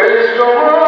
এই সময়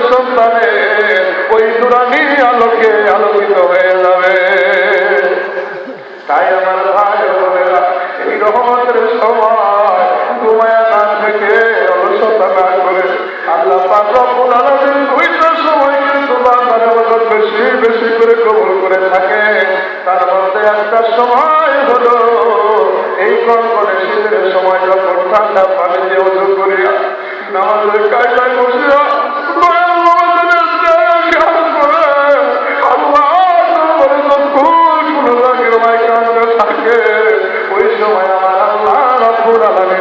মুজাহিদের সন্তানে ওই নুরানি আলোকে আলোকিত হয়ে যাবে। তাই আমার ভাই এই রহমতের সময় ঘুমায়া না থেকে তার মধ্যে একটা সময় হলো, এই কনকনে শীতের সময় যখন ঠান্ডা পানি দিয়ে করিয়া নামাজের কায়দায় বসিয়া